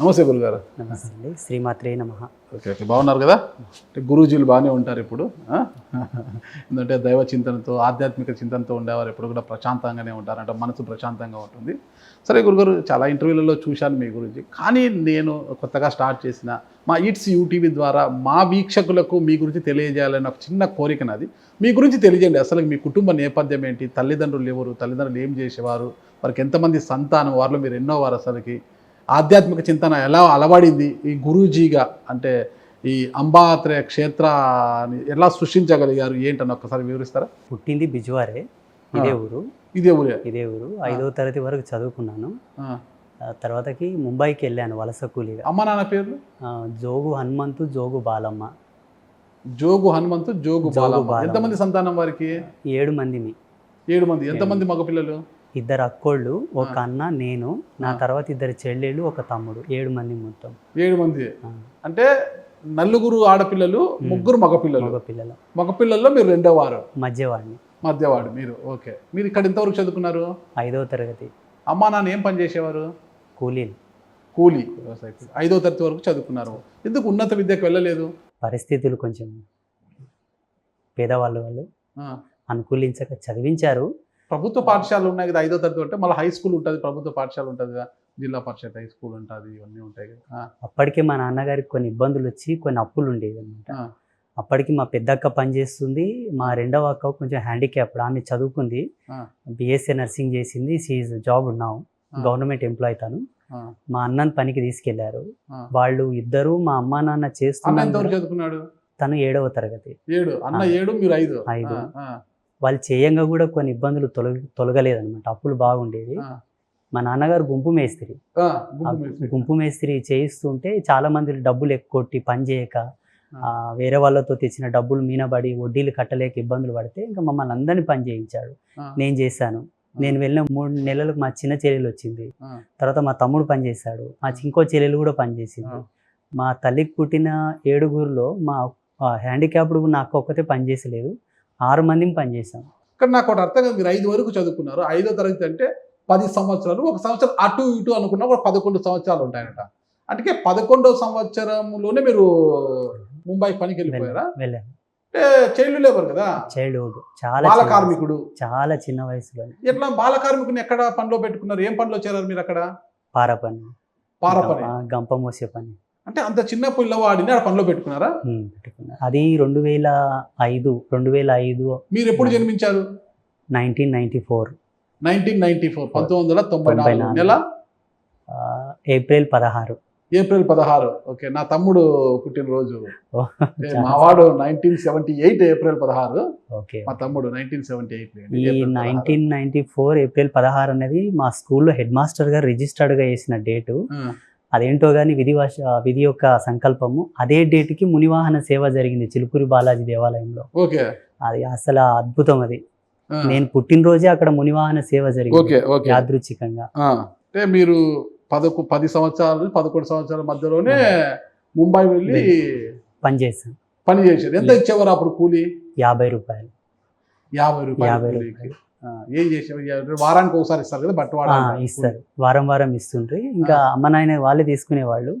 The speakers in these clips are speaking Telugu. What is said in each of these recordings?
నమస్తే గురుగారు. నమస్తే శ్రీమాత్రే నమ. Okay okay. బాగున్నారు కదా? అంటే గురూజీలు బాగానే ఉంటారు ఇప్పుడు? ఎందుకంటే దైవ చింతనతో ఆధ్యాత్మిక చింతనతో ఉండేవారు ఎప్పుడు కూడా ప్రశాంతంగానే ఉంటారు అంటే మనసు ప్రశాంతంగా ఉంటుంది. సరే గురుగారు చాలా ఇంటర్వ్యూలలో చూశాను మీ గురించి. కానీ నేను కొత్తగా స్టార్ట్ చేసిన మా ఈట్స్ యూటీవీ ద్వారా మా వీక్షకులకు మీ గురించి తెలియజేయాలని ఒక చిన్న కోరిక నాది. మీ గురించి తెలియజేయండి. అసలు మీ కుటుంబ నేపథ్యం ఏంటి? తల్లిదండ్రులు ఎవరు? తల్లిదండ్రులు ఏం చేసేవారు? వారికి ఎంతమంది సంతానం? వారిలో మీరు ఎన్నో వారు అసలుకి? ఆధ్యాత్మిక చింతన ఎలా అలవడింది ఈ గురూజీగా? అంటే ఈ అంబాత్రయ క్షేత్రాన్ని ఎలా సృష్టించగలిగారు? ఏంటని ఒక్కసారి వివరిస్తారా? పుట్టింది బిజువారే ఇదే ఊరు. ఇదే ఊరే. ఇదే ఊరు. ఐదో తరగతి వరకు చదువుకున్నాను. తర్వాతకి ముంబైకి వెళ్ళాను వలస కూలీగా. అమ్మ నాన్న పేర్లు? జోగు హనుమంతు జోగు బాలమ్మ. జోగు హనుమంతు జోగు బాలమ్మ. ఎంతమంది సంతానం వారికి? ఏడు మందిని. ఏడు మంది. ఎంతమంది మగపిల్లలు? ఇద్దరు అక్కోళ్ళు ఒక. అన్న నేను నా. తర్వాత ఇద్దరు చెల్లెళ్ళు ఒక తమ్ముడు ఏడు మంది మొత్తం. ఏడు మంది. అంటే నలుగురు ఆడపిల్లలు ముగ్గురు మగపిల్లలు. మగ పిల్లలు మగపిల్లల్లో మీరు రెండో వారు. మధ్యవాడిని. మధ్యవాడు మీరు ఓకే. మీరు ఇక్కడ ఎంతవరకు చదువుకున్నారు? ఐదో తరగతి. అమ్మా నాన్న ఏం పని చేసేవారు? కూలీలు. కూలీ. ఐదో తరగతి వరకు చదువుకున్నారు. ఎందుకు ఉన్నత విద్యకు వెళ్ళలేదు? పరిస్థితులు కొంచెం పేదవాళ్ళు వాళ్ళు. అనుకూలించక చదివించారు. ప్రభుత్వ పాఠశాలలు ఉన్నాయి కదా ఐదో తరగతి అంటే మళ్ళీ హై స్కూల్ ఉంటుంది ప్రభుత్వ పాఠశాల ఉంటుంది కదా జిల్లా పరిషత్ హై స్కూల్ ఉంటుంది ఇవన్నీ ఉంటాయి కదా. అప్పటికే మా నాన్నగారికి కొన్ని ఇబ్బందులు వచ్చి కొన్ని అప్పులు ఉండేవి అనమాట అప్పటికి మా పెద్దక్క పనిచేస్తుంది మా రెండవ అక్క కొంచెం హ్యాండిక్యాప్డ్ ఆమె చదువుకుంది. బిఎస్సీ నర్సింగ్ చేసింది సీజ్ జాబ్ ఉన్నాం గవర్నమెంట్ ఎంప్లాయ్ తను. మా అన్నని పనికి తీసుకెళ్ళారు. వాళ్ళు ఇద్దరు మా అమ్మా నాన్న చేస్తున్నారు తను ఏడవ తరగతి. ఏడు అన్న. ఏడు మీరు ఐదు. ఐదు. వాళ్ళు చేయంగా కూడా కొన్ని ఇబ్బందులు తొలగ తొలగలేదన్నమాట. అప్పులు బాగుండేవి. మా నాన్నగారు గుంపు మేస్త్రి. గుంపు మేస్త్రి. చేయిస్తుంటే చాలా మంది డబ్బులు ఎక్కొట్టి పని చేయక వేరే వాళ్ళతో తెచ్చిన డబ్బులు మీనబడి వడ్డీలు కట్టలేక ఇబ్బందులు పడితే ఇంకా మమ్మల్ని అందరినీ పని చేయించాడు. నేను చేశాను. నేను వెళ్ళిన మూడు నెలలకు మా చిన్న చెల్లెలు వచ్చింది. తర్వాత మా తమ్ముడు పని చేశాడు. మా ఇంకో చెల్లెలు కూడా పని చేసింది. ఆ. మా తల్లికి పుట్టిన ఏడుగురిలో మా హ్యాండిక్యాప్డ్ నా అక్క ఒక్కతే పని చేసలేదు. ఆరు మందిని పని చేశాం ఇక్కడ నాకు ఒకటి అర్థం కాదు మీరు ఐదు వరకు చదువుకున్నారు. ఐదో తరగతి అంటే పది సంవత్సరాలు ఒక సంవత్సరం అటు ఇటు అనుకున్నా కూడా పదకొండు సంవత్సరాలు ఉంటాయట అంటే పదకొండో సంవత్సరంలోనే మీరు ముంబై పనికి వెళ్ళిపోయారా? వెళ్ళాను అంటే చైల్డ్ లేబర్ కదా? చైల్డ్హుడ్ చాలా బాల. కార్మికుడు. చాలా చిన్న వయసులో ఎట్లా బాల కార్మికుని ఎక్కడ పనిలో పెట్టుకున్నారు? ఏం పనిలో చేరారు మీరు అక్కడ? పార పని పార పని గంప మోసే పని. అంటే అంత చిన్న పిల్లవాడిని ఆడ పనిలో పెట్టుకున్నారా? అది రెండు వేల ఐదు రెండు వేల ఐదు. మీరు ఎప్పుడు జన్మించారు? Nineteen ninety four. Nineteen ninety four పంతొమ్మిది వందల తొంభై నాలుగు. నెల? ఏప్రిల్ పదహారు. ఏప్రిల్ పదహారు. ఓకే నా తమ్ముడు పుట్టినరోజు. మావాడు నైన్టీన్ సెవెంటీ ఎయిట్ ఏప్రిల్ పదహారు. ఓకే. మా తమ్ముడు నైన్టీన్ సెవెంటీ ఎయిట్ ఈ నైన్టీన్ నైన్టీ ఫోర్ ఏప్రిల్ పదహారు అనేది మా స్కూల్లో హెడ్ మాస్టర్ గారు రిజిస్టర్డ్గా చేసిన డేటు. అదేంటో కానీ విధి వాష విధి యొక్క సంకల్పము. అదే డేట్కి మునివాహన సేవ జరిగింది చిలుకూరి బాలాజీ దేవాలయంలో. అది అసలు అద్భుతం అది. నేను పుట్టినరోజే అక్కడ మునివాహన సేవ జరిగింది. యాదృచ్ఛికంగా. అంటే మీరు పదకొ పది సంవత్సరాలు పదకొండు సంవత్సరాల మధ్యలోనే ముంబై వెళ్ళి పనిచేశాను పని చేశారు. ఎంత ఇచ్చేవారు అప్పుడు కూలి? యాభై రూపాయలు. యాభై రూపాయలు ఏం చేసేవారు వారానికి ఒకసారి ఇస్తారు కదా బట్ట ఇస్తారు. వారం వారం ఇస్తుండ్రి. ఇంకా అమ్మ నాయన వాళ్ళే తీసుకునేవాళ్ళు.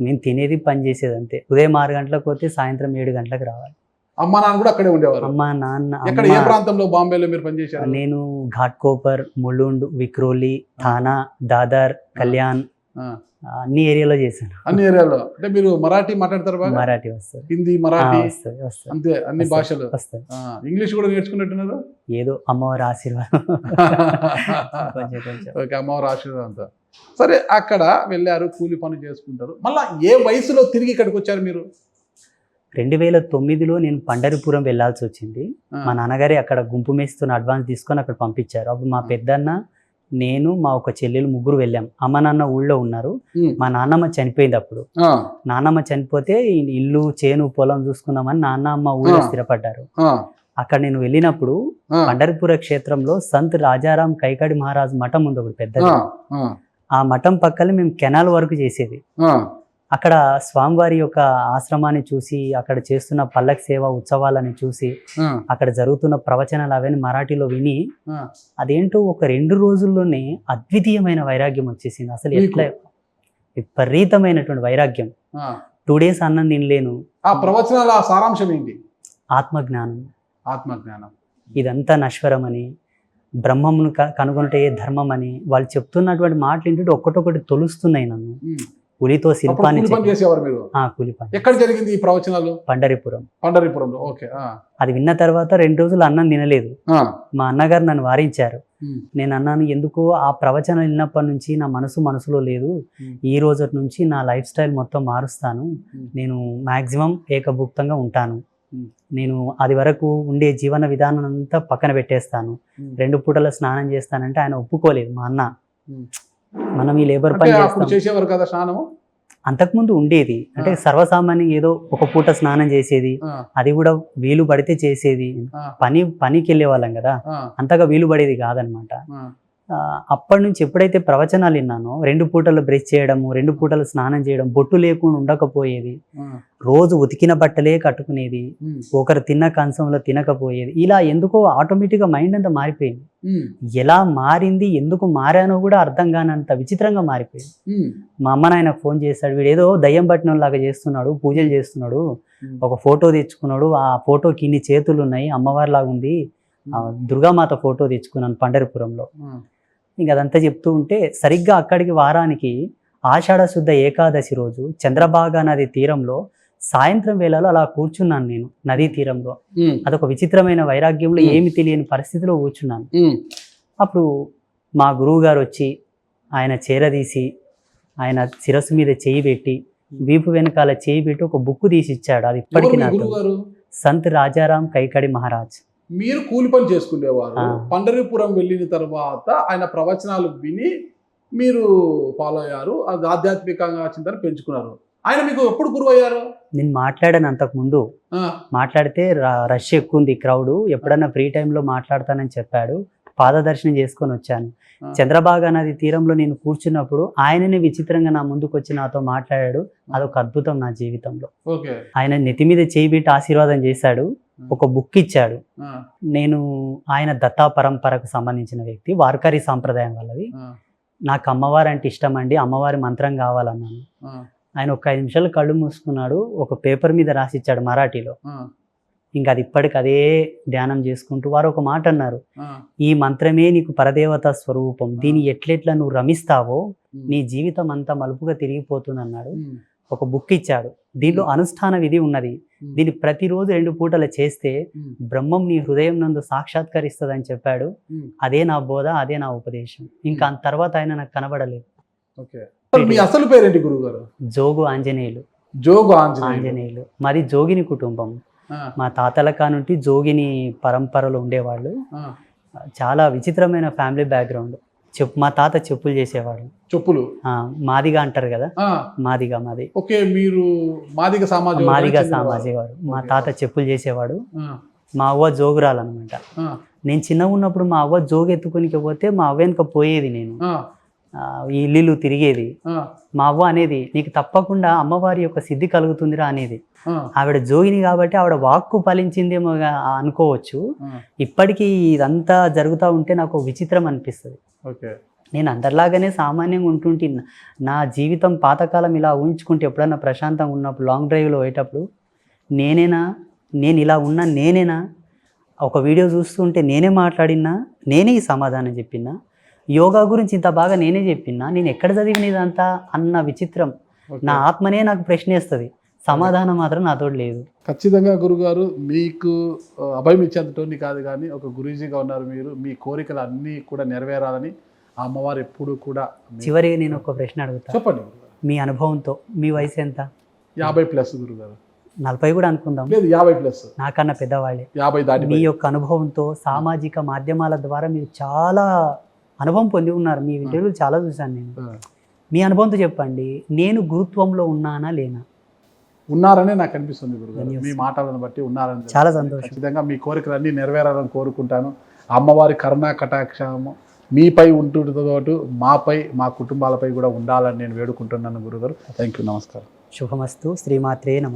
నేను తినేది పని చేసేది అంతే. ఉదయం ఆరు గంటలకు పోతే సాయంత్రం ఏడు గంటలకు రావాలి. అమ్మ నాన్న కూడా అక్కడే ఉండేవారు? అమ్మ నాన్న ఎక్కడ ఏ ప్రాంతంలో బాంబేలో మీరు పనిచేశారు? నేను ఘాట్కోపర్ ములుండ్ విక్రోలి థానా దాదర్ కళ్యాణ్ అన్ని ఏరియాలో చేశాను. అన్ని ఏరియాలో? అంటే మీరు మరాఠీ మాట్లాడతారు బాగా? మరాఠీ వస్తుంది. హిందీ మరాఠీ? వస్తుంది వస్తుంది. అంతే అన్ని భాషలు? వస్తుంది. ఆ, ఇంగ్లీష్ కూడా నేర్చుకున్నట్టున్నారు? ఏదో అమ్మవారి ఆశీర్వాదం. కొంచెం కొంచెం. ఓకే అమ్మవారు ఆశీర్వాదంతో సరే అక్కడ వెళ్ళారు కూలి పని చేసుకుంటారు. మళ్ళా ఏ వయసులో తిరిగి ఇక్కడికి వచ్చారు మీరు? రెండు వేల తొమ్మిదిలో నేను పండరిపురం వెళ్ళాల్సి వచ్చింది. మా నాన్నగారే అక్కడ గుంపు మేస్తున్న అడ్వాన్స్ తీసుకొని అక్కడ పంపించారు. అప్పుడు మా పెద్దన్న నేను మా ఒక చెల్లెలు ముగ్గురు వెళ్ళాం. అమ్మ నాన్న ఊళ్ళో ఉన్నారు. మా నాన్నమ్మ చనిపోయింది అప్పుడు. నాన్నమ్మ చనిపోతే ఇల్లు చేను పొలం చూసుకుందామని నాన్న అమ్మ ఊళ్ళో. స్థిరపడ్డారు. అక్కడ నేను వెళ్ళినప్పుడు పండరిపుర క్షేత్రంలో సంత్ రాజారాం కైకాడి మహారాజ్ మఠం ఉంది ఒకటి పెద్దది. ఆ, మఠం పక్కనే మేము కెనాల్ వరకు చేసేది. అక్కడ స్వామివారి యొక్క ఆశ్రమాన్ని చూసి అక్కడ చేస్తున్న పల్లకి సేవ ఉత్సవాలని చూసి అక్కడ జరుగుతున్న ప్రవచనాలు అవన్నీ మరాఠీలో విని. అదేంటో ఒక రెండు రోజుల్లోనే అద్వితీయమైన వైరాగ్యం వచ్చేసింది. అసలు? ఎట్లా? విపరీతమైనటువంటి వైరాగ్యం. టూ డేస్ అన్నం తినలేను. ఆ ప్రవచనాల సారాంశం ఏంటి? ఆత్మజ్ఞానం. ఆత్మజ్ఞానం. ఇదంతా నశ్వరమని బ్రహ్మమును క- కనుగొనటే ధర్మం అని వాళ్ళు చెప్తున్నటువంటి మాటలు ఏంటంటే ఒక్కటొక్కటి తొలుస్తున్నాయి నన్ను. అప్పుడు శిల్పాన్ని చేసేవారు మీరు కూలి పని ఎక్కడ జరిగింది ఈ ప్రవచనాలు పండరిపురం పండరిపురంలో ఓకే. అది విన్న తర్వాత రెండు రోజులు అన్నం తినలేదు. మా అన్నగారు నన్ను వారించారు. నేను అన్నాను ఎందుకు ఆ ప్రవచనం విన్నప్పటి నుంచి నా మనసు మనసులో లేదు. ఈ రోజు నుంచి నా లైఫ్ స్టైల్ మొత్తం మారుస్తాను. నేను మాక్సిమం ఏకభుక్తంగా ఉంటాను. నేను అది వరకు ఉండే జీవన విధానం అంతా పక్కన పెట్టేస్తాను. రెండు పూటల స్నానం చేస్తానంటే ఆయన ఒప్పుకోలేదు మా అన్న. మనం ఈ లేబర్ పని చేసేవారు కదా స్నానము అంతకుముందు ఉండేది అంటే ఆ. సర్వసామాన్యంగా ఏదో ఒక పూట స్నానం చేసేది. అది కూడా వీలు పడితే చేసేది. పని పనికి వెళ్ళే వాళ్ళం కదా. అంతగా వీలు పడేది కాదనమాట అప్పటి నుంచి ఎప్పుడైతే ప్రవచనాలు విన్నానో రెండు పూటలు బ్రష్ చేయడము రెండు పూటలు స్నానం చేయడం బొట్టు లేకుండా ఉండకపోయేది. రోజు ఉతికిన బట్టలే కట్టుకునేది. ఒకరు తిన్న కంచంలో తినకపోయేది ఇలా ఎందుకో ఆటోమేటిక్గా మైండ్ అంతా మారిపోయింది. ఎలా మారింది ఎందుకు మారానో కూడా అర్థం కానంత విచిత్రంగా మారిపోయింది. మా అమ్మ నాయనకు ఫోన్ చేశాడు వీడు ఏదో దయ్యం పట్టిన లాగా చేస్తున్నాడు పూజలు చేస్తున్నాడు. ఒక ఫోటో తెచ్చుకున్నాడు ఆ ఫోటోకి ఇన్ని చేతులు ఉన్నాయి అమ్మవారి లాగా ఉంది దుర్గామాత ఫోటో తెచ్చుకున్నాను పండరిపురంలో. ఇంకా అదంతా చెప్తూ ఉంటే సరిగ్గా అక్కడికి వారానికి ఆషాఢ శుద్ధ ఏకాదశి రోజు చంద్రభాగా నది తీరంలో సాయంత్రం వేళలో అలా కూర్చున్నాను నేను నదీ తీరంలో. అదొక విచిత్రమైన వైరాగ్యంలో. ఏమి తెలియని పరిస్థితిలో కూర్చున్నాను. అప్పుడు మా గురువు గారు వచ్చి ఆయన చేరదీసి ఆయన శిరస్సు మీద చేయి పెట్టి వీపు వెనకాల చేయి పెట్టి ఒక బుక్ తీసి ఇచ్చాడు అది ఇప్పటికీ నాకు సంత్ రాజారాం కైకడి మహారాజ్ మీరు కూలి పని చేసుకునేవారు. పండరిపురం వెళ్ళిన తర్వాత ఆయన ప్రవచనాలు విని మీరు ఫాలో అయ్యారు. అది ఆధ్యాత్మికంగా చింతన పెంచుకున్నారు. ఆయన మీకు ఎప్పుడు గురువు అయ్యారు నేను మాట్లాడాను అంతకు ముందు. మాట్లాడితే రష్ ఎక్కువ ఉంది క్రౌడ్ ఎప్పుడన్నా ఫ్రీ టైంలో మాట్లాడతానని చెప్పాడు. పాదదర్శనం చేసుకొని వచ్చాను. చంద్రబాగా నది తీరంలో నేను కూర్చున్నప్పుడు ఆయననే విచిత్రంగా నా ముందుకు వచ్చి నాతో మాట్లాడాడు. అదొక అద్భుతం నా జీవితంలో. ఓకే. ఆయన నెత్తి మీద చేయి పెట్టి ఆశీర్వాదం చేశాడు. ఒక బుక్ ఇచ్చాడు. నేను ఆయన దత్తా పరంపరకు సంబంధించిన వ్యక్తి వార్కరీ సాంప్రదాయం వాళ్ళది. నాకు అమ్మవారు అంటే ఇష్టం అండి అమ్మవారి మంత్రం కావాలన్నాను. ఆయన ఒక ఐదు నిమిషాలు కళ్ళు మూసుకున్నాడు ఒక పేపర్ మీద రాసి ఇచ్చాడు మరాఠీలో. ఇంకా అది ఇప్పటికి అదే ధ్యానం చేసుకుంటూ వారు ఒక మాట అన్నారు. ఈ మంత్రమే నీకు పరదేవత స్వరూపం దీని ఎట్లెట్లా నువ్వు రమిస్తావో. నీ జీవితం అంతా మలుపుగా తిరిగిపోతుంది అన్నాడు. ఒక బుక్ ఇచ్చాడు. దీంట్లో అనుష్ఠాన విధి ఉన్నది. ఉమ్. దీన్ని ప్రతిరోజు రెండు పూటలు చేస్తే ఉమ్. బ్రహ్మం నీ హృదయం నందు సాక్షాత్కరిస్తుందని చెప్పాడు. ఉమ్. అదే నా బోధ అదే నా ఉపదేశం. ఇంకా తర్వాత ఆయన నాకు కనబడలేదు. మీ అసలు పేరేంటి గురువు గారు జోగు ఆంజనేయులు. జోగు ఆంజనేయులు. మాది జోగిని కుటుంబం. మా తాతల కానుంటి జోగిని పరంపరలో ఉండేవాళ్ళు. చాలా విచిత్రమైన ఫ్యామిలీ బ్యాక్గ్రౌండ్ చెప్పు మా తాత చెప్పులు చేసేవాడు. చెప్పులు? మాదిగా అంటారు కదా. మాదిగా మాది. ఓకే మీరు మాదిగ సమాజం మాదిగా సామాజిక వాడు మా. తాత చెప్పులు చేసేవాడు. మా అవ్వ జోగురాలు అనమాట ఆ. నేను చిన్నగా ఉన్నప్పుడు మా అవ్వ జోగు ఎత్తుకునికి పోతే మా అవ్వ వెనుక పోయేది నేను. ఈ ఇల్లు తిరిగేది. మా అవ్వ అనేది నీకు తప్పకుండా అమ్మవారి యొక్క సిద్ధి కలుగుతుందిరా అనేది. ఆవిడ జోగిని కాబట్టి ఆవిడ వాక్కు ఫలించిందేమో అనుకోవచ్చు. ఇప్పటికీ ఇదంతా జరుగుతూ ఉంటే నాకు ఒక విచిత్రం అనిపిస్తుంది ఓకే నేను అందరిలాగానే సామాన్యంగా ఉంటుంటే నా- నా జీవితం పాతకాలం ఇలా ఊహించుకుంటే ఎప్పుడన్నా ప్రశాంతంగా ఉన్నప్పుడు లాంగ్ డ్రైవ్లో పోయేటప్పుడు నేనేనా నేను ఇలా ఉన్నా నేనేనా ఒక వీడియో చూస్తుంటే నేనే మాట్లాడినా నేనే ఈ సమాధానం చెప్పినా యోగా గురించి ఇంత బాగా నేనే చెప్పినా నేను ఎక్కడ చదివినదంతా అన్న విచిత్రం. నా ఆత్మనే నాకు ప్రశ్నేస్తుంది. సమాధానం మాత్రం నాతో లేదు. ఖచ్చితంగా గురుగారు మీకు అభయం ఇచ్చేంతటోని కాదు కానీ ఒక గురూజీగా ఉన్నారు మీరు. మీ కోరికలు అన్నీ కూడా నెరవేరాలని ఆ అమ్మవారు ఎప్పుడు కూడా చివరిగా నేను ఒక ప్రశ్న అడుగుతా. చెప్పండి. మీ అనుభవంతో మీ వయసు ఎంత? యాభై ప్లస్ గురుగారు. నలభై కూడా అనుకుందాం. లేదు యాభై ప్లస్. నాకన్నా పెద్దవాళ్ళే. యాభై దాటి మీ యొక్క అనుభవంతో సామాజిక మాధ్యమాల ద్వారా మీరు చాలా అనుభవం పొంది ఉన్నారు. మీ ఇంటర్వ్యూలు చాలా చూశాను నేను. మీ అనుభవంతో చెప్పండి. నేను గురుత్వంలో ఉన్నానా లేనా? ఉన్నారనే నాకు అనిపిస్తుంది గురుగారు. మీ మాటలను బట్టి ఉన్నారని చాలా సంతోషం. ఖచ్చితంగా మీ కోరికలన్నీ నెరవేరాలని కోరుకుంటాను. అమ్మవారి కరుణా కటాక్షము మీపై ఉంటుందో పాటు మాపై మా కుటుంబాలపై కూడా ఉండాలని నేను వేడుకుంటున్నాను గురుగారు. థ్యాంక్ యూ నమస్కారం. శుభమస్తు. శ్రీమాత్రే నమ.